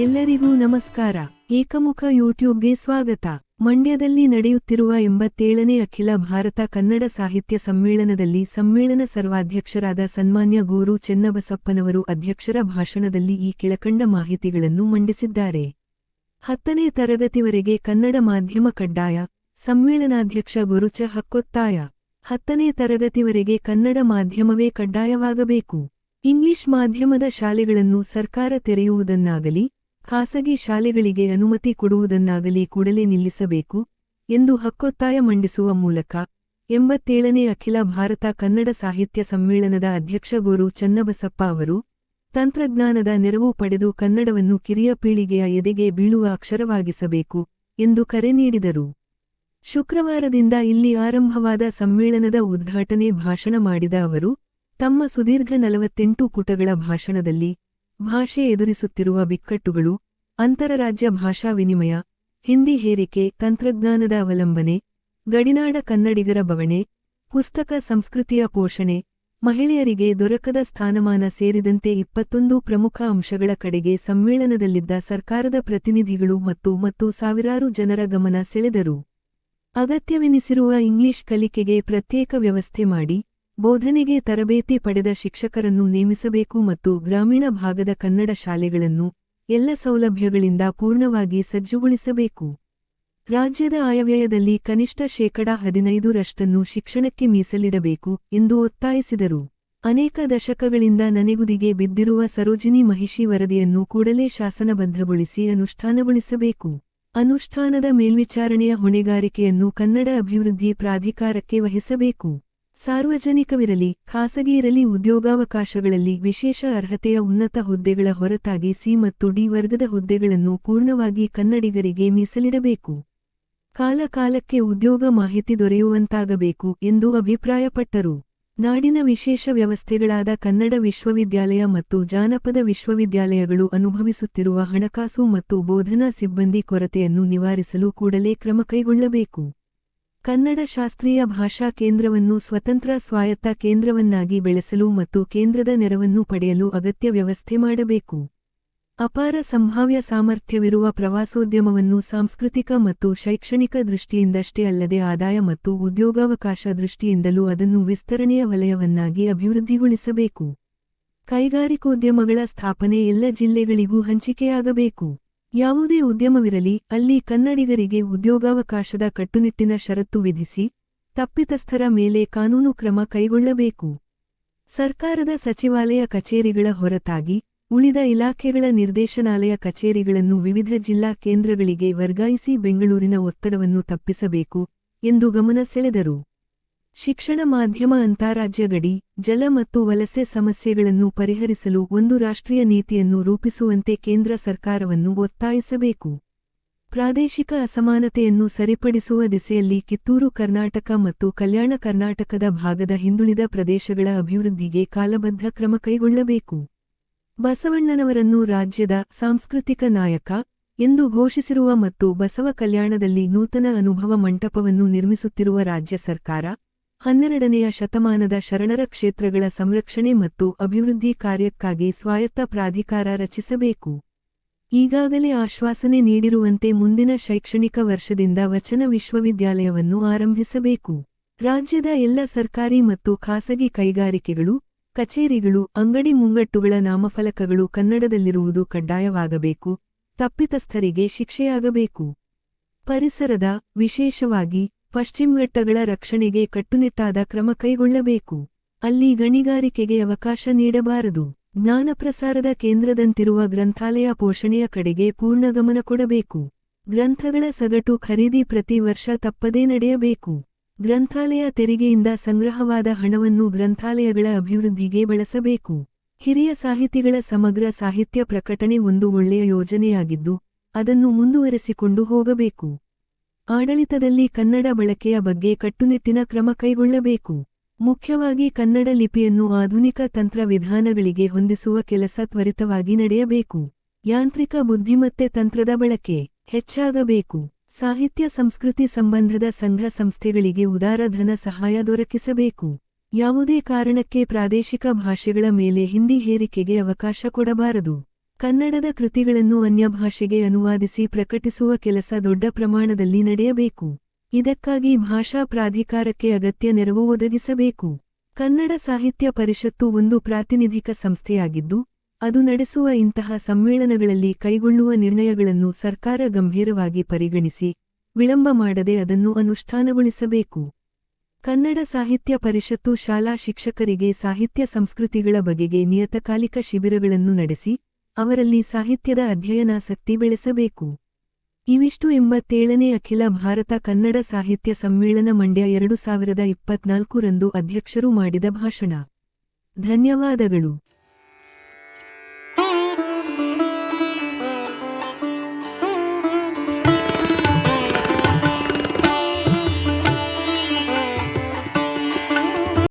ಎಲ್ಲರಿಗೂ ನಮಸ್ಕಾರ. ಏಕಮುಖ ಯೂಟ್ಯೂಬ್ಗೆ ಸ್ವಾಗತ. ಮಂಡ್ಯದಲ್ಲಿ ನಡೆಯುತ್ತಿರುವ ಎಂಬತ್ತೇಳನೇ ಅಖಿಲ ಭಾರತ ಕನ್ನಡ ಸಾಹಿತ್ಯ ಸಮ್ಮೇಳನದಲ್ಲಿ ಸಮ್ಮೇಳನ ಸರ್ವಾಧ್ಯಕ್ಷರಾದ ಸನ್ಮಾನ್ಯ ಗೋರು ಚೆನ್ನಬಸಪ್ಪನವರು ಅಧ್ಯಕ್ಷರ ಭಾಷಣದಲ್ಲಿ ಈ ಕೆಳಕಂಡ ಮಾಹಿತಿಗಳನ್ನು ಮಂಡಿಸಿದ್ದಾರೆ. ಹತ್ತನೇ ತರಗತಿವರೆಗೆ ಕನ್ನಡ ಮಾಧ್ಯಮ ಕಡ್ಡಾಯ, ಸಮ್ಮೇಳನಾಧ್ಯಕ್ಷ ಗುರುಚ ಹಕ್ಕೊತ್ತಾಯ. ಹತ್ತನೇ ತರಗತಿವರೆಗೆ ಕನ್ನಡ ಮಾಧ್ಯಮವೇ ಕಡ್ಡಾಯವಾಗಬೇಕು. ಇಂಗ್ಲಿಷ್ ಮಾಧ್ಯಮದ ಶಾಲೆಗಳನ್ನು ಸರ್ಕಾರ ತೆರೆಯುವುದನ್ನಾಗಲಿ ಖಾಸಗಿ ಶಾಲೆಗಳಿಗೆ ಅನುಮತಿ ಕೊಡುವುದನ್ನಾಗಲಿ ಕೂಡಲೇ ನಿಲ್ಲಿಸಬೇಕು ಎಂದು ಹಕ್ಕೊತ್ತಾಯ ಮಂಡಿಸುವ ಮೂಲಕ ಎಂಬತ್ತೇಳನೇ ಅಖಿಲ ಭಾರತ ಕನ್ನಡ ಸಾಹಿತ್ಯ ಸಮ್ಮೇಳನದ ಅಧ್ಯಕ್ಷ ಗುರು ಚನ್ನಬಸಪ್ಪ ಅವರು ತಂತ್ರಜ್ಞಾನದ ನೆರವು ಪಡೆದು ಕನ್ನಡವನ್ನು ಕಿರಿಯ ಪೀಳಿಗೆಯ ಎದೆಗೆ ಬೀಳುವ ಅಕ್ಷರವಾಗಿಸಬೇಕು ಎಂದು ಕರೆ ನೀಡಿದರು. ಶುಕ್ರವಾರದಿಂದ ಇಲ್ಲಿ ಆರಂಭವಾದ ಸಮ್ಮೇಳನದ ಉದ್ಘಾಟನೆ ಭಾಷಣ ಮಾಡಿದ ಅವರು, ತಮ್ಮ ಸುದೀರ್ಘ ನಲವತ್ತೆಂಟು ಪುಟಗಳ ಭಾಷಣದಲ್ಲಿ ಭಾಷೆ ಎದುರಿಸುತ್ತಿರುವ ಬಿಕ್ಕಟ್ಟುಗಳು, ಅಂತರರಾಜ್ಯ ಭಾಷಾ ವಿನಿಮಯ, ಹಿಂದಿ ಹೇರಿಕೆ, ತಂತ್ರಜ್ಞಾನದ ಅವಲಂಬನೆ, ಗಡಿನಾಡ ಕನ್ನಡಿಗರ ಬವಣೆ, ಪುಸ್ತಕ ಸಂಸ್ಕೃತಿಯ ಪೋಷಣೆ, ಮಹಿಳೆಯರಿಗೆ ದೊರಕದ ಸ್ಥಾನಮಾನ ಸೇರಿದಂತೆ ಇಪ್ಪತ್ತೊಂದು ಪ್ರಮುಖ ಅಂಶಗಳ ಕಡೆಗೆ ಸಮ್ಮೇಳನದಲ್ಲಿದ್ದ ಸರ್ಕಾರದ ಪ್ರತಿನಿಧಿಗಳು ಮತ್ತು ಮತ್ತು ಸಾವಿರಾರು ಜನರ ಗಮನ ಸೆಳೆದರು. ಅಗತ್ಯವೆನಿಸಿರುವ ಇಂಗ್ಲಿಷ್ ಕಲಿಕೆಗೆ ಪ್ರತ್ಯೇಕ ವ್ಯವಸ್ಥೆ ಮಾಡಿ ಬೋಧನೆಗೆ ತರಬೇತಿ ಪಡೆದ ಶಿಕ್ಷಕರನ್ನು ನೇಮಿಸಬೇಕು ಮತ್ತು ಗ್ರಾಮೀಣ ಭಾಗದ ಕನ್ನಡ ಶಾಲೆಗಳನ್ನು ಎಲ್ಲ ಸೌಲಭ್ಯಗಳಿಂದ ಪೂರ್ಣವಾಗಿ ಸಜ್ಜುಗೊಳಿಸಬೇಕು. ರಾಜ್ಯದ ಆಯವ್ಯಯದಲ್ಲಿ ಕನಿಷ್ಠ ಶೇಕಡಾ ಹದಿನೈದರಷ್ಟನ್ನು ಶಿಕ್ಷಣಕ್ಕೆ ಮೀಸಲಿಡಬೇಕು ಎಂದು ಒತ್ತಾಯಿಸಿದರು. ಅನೇಕ ದಶಕಗಳಿಂದ ನನೆಗುದಿಗೆ ಬಿದ್ದಿರುವ ಸರೋಜಿನಿ ಮಹಿಷಿ ವರದಿಯನ್ನು ಕೂಡಲೇ ಶಾಸನಬದ್ಧಗೊಳಿಸಿ ಅನುಷ್ಠಾನಗೊಳಿಸಬೇಕು. ಅನುಷ್ಠಾನದ ಮೇಲ್ವಿಚಾರಣೆಯ ಹೊಣೆಗಾರಿಕೆಯನ್ನು ಕನ್ನಡ ಅಭಿವೃದ್ಧಿ ಪ್ರಾಧಿಕಾರಕ್ಕೆ ವಹಿಸಬೇಕು. ಸಾರ್ವಜನಿಕವಿರಲಿ, ಖಾಸಗಿಯಿರಲಿ, ಉದ್ಯೋಗಾವಕಾಶಗಳಲ್ಲಿ ವಿಶೇಷ ಅರ್ಹತೆಯ ಉನ್ನತ ಹುದ್ದೆಗಳ ಹೊರತಾಗಿ ಸಿ ಮತ್ತು ಡಿ ವರ್ಗದ ಹುದ್ದೆಗಳನ್ನು ಪೂರ್ಣವಾಗಿ ಕನ್ನಡಿಗರಿಗೆ ಮೀಸಲಿಡಬೇಕು. ಕಾಲಕಾಲಕ್ಕೆ ಉದ್ಯೋಗ ಮಾಹಿತಿ ದೊರೆಯುವಂತಾಗಬೇಕು ಎಂದು ಅಭಿಪ್ರಾಯಪಟ್ಟರು. ನಾಡಿನ ವಿಶೇಷ ವ್ಯವಸ್ಥೆಗಳಾದ ಕನ್ನಡ ವಿಶ್ವವಿದ್ಯಾಲಯ ಮತ್ತು ಜಾನಪದ ವಿಶ್ವವಿದ್ಯಾಲಯಗಳು ಅನುಭವಿಸುತ್ತಿರುವ ಹಣಕಾಸು ಮತ್ತು ಬೋಧನಾ ಸಿಬ್ಬಂದಿ ಕೊರತೆಯನ್ನು ನಿವಾರಿಸಲು ಕೂಡಲೇ ಕ್ರಮ ಕೈಗೊಳ್ಳಬೇಕು. ಕನ್ನಡ ಶಾಸ್ತ್ರೀಯ ಭಾಷಾ ಕೇಂದ್ರವನ್ನು ಸ್ವತಂತ್ರ ಸ್ವಾಯತ್ತ ಕೇಂದ್ರವನ್ನಾಗಿ ಬೆಳೆಸಲು ಮತ್ತು ಕೇಂದ್ರದ ನೆರವನ್ನು ಪಡೆಯಲು ಅಗತ್ಯ ವ್ಯವಸ್ಥೆ ಮಾಡಬೇಕು. ಅಪಾರ ಸಂಭಾವ್ಯ ಸಾಮರ್ಥ್ಯವಿರುವ ಪ್ರವಾಸೋದ್ಯಮವನ್ನು ಸಾಂಸ್ಕೃತಿಕ ಮತ್ತು ಶೈಕ್ಷಣಿಕ ದೃಷ್ಟಿಯಿಂದಷ್ಟೇ ಅಲ್ಲದೆ ಆದಾಯ ಮತ್ತು ಉದ್ಯೋಗಾವಕಾಶ ದೃಷ್ಟಿಯಿಂದಲೂ ಅದನ್ನು ವಿಸ್ತರಣೆಯ ವಲಯವನ್ನಾಗಿ ಅಭಿವೃದ್ಧಿಗೊಳಿಸಬೇಕು. ಕೈಗಾರಿಕೋದ್ಯಮಗಳ ಸ್ಥಾಪನೆ ಎಲ್ಲ ಜಿಲ್ಲೆಗಳಿಗೂ ಹಂಚಿಕೆಯಾಗಬೇಕು. ಯಾವುದೇ ಉದ್ಯಮವಿರಲಿ, ಅಲ್ಲಿ ಕನ್ನಡಿಗರಿಗೆ ಉದ್ಯೋಗಾವಕಾಶದ ಕಟ್ಟುನಿಟ್ಟಿನ ಷರತ್ತು ವಿಧಿಸಿ, ತಪ್ಪಿತಸ್ಥರ ಮೇಲೆ ಕಾನೂನು ಕ್ರಮ ಕೈಗೊಳ್ಳಬೇಕು. ಸರ್ಕಾರದ ಸಚಿವಾಲಯ ಕಚೇರಿಗಳ ಹೊರತಾಗಿ, ಉಳಿದ ಇಲಾಖೆಗಳ ನಿರ್ದೇಶನಾಲಯ ಕಚೇರಿಗಳನ್ನು ವಿವಿಧ ಜಿಲ್ಲಾ ಕೇಂದ್ರಗಳಿಗೆ ವರ್ಗಾಯಿಸಿ ಬೆಂಗಳೂರಿನ ಒತ್ತಡವನ್ನು ತಪ್ಪಿಸಬೇಕು ಎಂದು ಗಮನ ಸೆಳೆದರು. ಶಿಕ್ಷಣ ಮಾಧ್ಯಮ ಅಂತಾರಾಜ್ಯ ಗಡಿ, ಜಲ ಮತ್ತು ವಲಸೆ ಸಮಸ್ಯೆಗಳನ್ನು ಪರಿಹರಿಸಲು ಒಂದು ರಾಷ್ಟ್ರೀಯ ನೀತಿಯನ್ನು ರೂಪಿಸುವಂತೆ ಕೇಂದ್ರ ಸರ್ಕಾರವನ್ನು ಒತ್ತಾಯಿಸಬೇಕು. ಪ್ರಾದೇಶಿಕ ಅಸಮಾನತೆಯನ್ನು ಸರಿಪಡಿಸುವ ದಿಸೆಯಲ್ಲಿ ಕಿತ್ತೂರು ಕರ್ನಾಟಕ ಮತ್ತು ಕಲ್ಯಾಣ ಕರ್ನಾಟಕದ ಭಾಗದ ಹಿಂದುಳಿದ ಪ್ರದೇಶಗಳ ಅಭಿವೃದ್ಧಿಗೆ ಕಾಲಬದ್ಧ ಕ್ರಮ ಕೈಗೊಳ್ಳಬೇಕು. ಬಸವಣ್ಣನವರನ್ನು ರಾಜ್ಯದ ಸಾಂಸ್ಕೃತಿಕ ನಾಯಕ ಎಂದು ಘೋಷಿಸಿರುವ ಮತ್ತು ಬಸವ ಕಲ್ಯಾಣದಲ್ಲಿ ನೂತನ ಅನುಭವ ಮಂಟಪವನ್ನು ನಿರ್ಮಿಸುತ್ತಿರುವ ರಾಜ್ಯ ಸರ್ಕಾರ ಹನ್ನೆರಡನೆಯ ಶತಮಾನದ ಶರಣರ ಕ್ಷೇತ್ರಗಳ ಸಂರಕ್ಷಣೆ ಮತ್ತು ಅಭಿವೃದ್ಧಿ ಕಾರ್ಯಕ್ಕಾಗಿ ಸ್ವಾಯತ್ತ ಪ್ರಾಧಿಕಾರ ರಚಿಸಬೇಕು. ಈಗಾಗಲೇ ಆಶ್ವಾಸನೆ ನೀಡಿರುವಂತೆ ಮುಂದಿನ ಶೈಕ್ಷಣಿಕ ವರ್ಷದಿಂದ ವಚನ ವಿಶ್ವವಿದ್ಯಾಲಯವನ್ನು ಆರಂಭಿಸಬೇಕು. ರಾಜ್ಯದ ಎಲ್ಲ ಸರ್ಕಾರಿ ಮತ್ತು ಖಾಸಗಿ ಕೈಗಾರಿಕೆಗಳು, ಕಚೇರಿಗಳು, ಅಂಗಡಿ ಮುಂಗಟ್ಟುಗಳ ನಾಮಫಲಕಗಳು ಕನ್ನಡದಲ್ಲಿರುವುದು ಕಡ್ಡಾಯವಾಗಬೇಕು, ತಪ್ಪಿತಸ್ಥರಿಗೆ ಶಿಕ್ಷೆಯಾಗಬೇಕು. ಪರಿಸರದ, ವಿಶೇಷವಾಗಿ ಪಶ್ಚಿಮಘಟ್ಟಗಳ ರಕ್ಷಣೆಗೆ ಕಟ್ಟುನಿಟ್ಟಾದ ಕ್ರಮ ಕೈಗೊಳ್ಳಬೇಕು. ಅಲ್ಲಿ ಗಣಿಗಾರಿಕೆಗೆ ಅವಕಾಶ ನೀಡಬಾರದು. ಜ್ಞಾನ ಪ್ರಸಾರದ ಕೇಂದ್ರದಂತಿರುವ ಗ್ರಂಥಾಲಯ ಪೋಷಣೆಯ ಕಡೆಗೆ ಪೂರ್ಣ ಗಮನ ಕೊಡಬೇಕು. ಗ್ರಂಥಗಳ ಸಗಟು ಖರೀದಿ ಪ್ರತಿ ವರ್ಷ ತಪ್ಪದೇ ನಡೆಯಬೇಕು. ಗ್ರಂಥಾಲಯ ತೆರಿಗೆಯಿಂದ ಸಂಗ್ರಹವಾದ ಹಣವನ್ನು ಗ್ರಂಥಾಲಯಗಳ ಅಭಿವೃದ್ಧಿಗೆ ಬಳಸಬೇಕು. ಹಿರಿಯ ಸಾಹಿತಿಗಳ ಸಮಗ್ರ ಸಾಹಿತ್ಯ ಪ್ರಕಟಣೆ ಒಂದು ಒಳ್ಳೆಯ ಯೋಜನೆಯಾಗಿದ್ದು, ಅದನ್ನು ಮುಂದುವರೆಸಿಕೊಂಡು ಹೋಗಬೇಕು. ಆಡಳಿತದಲ್ಲಿ ಕನ್ನಡ ಬಳಕೆಯ ಬಗ್ಗೆ ಕಟ್ಟುನಿಟ್ಟಿನ ಕ್ರಮ ಕೈಗೊಳ್ಳಬೇಕು. ಮುಖ್ಯವಾಗಿ ಕನ್ನಡ ಲಿಪಿಯನ್ನು ಆಧುನಿಕ ತಂತ್ರ ವಿಧಾನಗಳಿಗೆ ಹೊಂದಿಸುವ ಕೆಲಸ ತ್ವರಿತವಾಗಿ ನಡೆಯಬೇಕು. ಯಾಂತ್ರಿಕ ಬುದ್ಧಿಮತ್ತೆ ತಂತ್ರದ ಬಳಕೆ ಹೆಚ್ಚಾಗಬೇಕು. ಸಾಹಿತ್ಯ ಸಂಸ್ಕೃತಿ ಸಂಬಂಧದ ಸಂಘ ಸಂಸ್ಥೆಗಳಿಗೆ ಉದಾರ ಧನ ಸಹಾಯ ದೊರಕಿಸಬೇಕು. ಯಾವುದೇ ಕಾರಣಕ್ಕೆ ಪ್ರಾದೇಶಿಕ ಭಾಷೆಗಳ ಮೇಲೆ ಹಿಂದಿ ಹೇರಿಕೆಗೆ ಅವಕಾಶ ಕೊಡಬಾರದು. ಕನ್ನಡದ ಕೃತಿಗಳನ್ನು ಅನ್ಯಭಾಷೆಗೆ ಅನುವಾದಿಸಿ ಪ್ರಕಟಿಸುವ ಕೆಲಸ ದೊಡ್ಡ ಪ್ರಮಾಣದಲ್ಲಿ ನಡೆಯಬೇಕು. ಇದಕ್ಕಾಗಿ ಭಾಷಾ ಪ್ರಾಧಿಕಾರಕ್ಕೆ ಅಗತ್ಯ ನೆರವು ಒದಗಿಸಬೇಕು. ಕನ್ನಡ ಸಾಹಿತ್ಯ ಪರಿಷತ್ತು ಒಂದು ಪ್ರಾತಿನಿಧಿಕ ಸಂಸ್ಥೆಯಾಗಿದ್ದು, ಅದು ನಡೆಸುವ ಇಂತಹ ಸಮ್ಮೇಳನಗಳಲ್ಲಿ ಕೈಗೊಳ್ಳುವ ನಿರ್ಣಯಗಳನ್ನು ಸರ್ಕಾರ ಗಂಭೀರವಾಗಿ ಪರಿಗಣಿಸಿ, ವಿಳಂಬ ಮಾಡದೆ ಅದನ್ನು ಅನುಷ್ಠಾನಗೊಳಿಸಬೇಕು. ಕನ್ನಡ ಸಾಹಿತ್ಯ ಪರಿಷತ್ತು ಶಾಲಾ ಶಿಕ್ಷಕರಿಗೆ ಸಾಹಿತ್ಯ ಸಂಸ್ಕೃತಿಗಳ ಬಗೆಗೆ ನಿಯತಕಾಲಿಕ ಶಿಬಿರಗಳನ್ನು ನಡೆಸಿ ಅವರಲ್ಲಿ ಸಾಹಿತ್ಯದ ಅಧ್ಯಯನಾಸಕ್ತಿ ಬೆಳೆಸಬೇಕು. ಇವಿಷ್ಟು ಎಂಬತ್ತೇಳನೇ ಅಖಿಲ ಭಾರತ ಕನ್ನಡ ಸಾಹಿತ್ಯ ಸಮ್ಮೇಳನ ಮಂಡ್ಯ ಎರಡು ಸಾವಿರದ ಇಪ್ಪತ್ನಾಲ್ಕು ರಂದು ಅಧ್ಯಕ್ಷರು ಮಾಡಿದ ಭಾಷಣ. ಧನ್ಯವಾದಗಳು.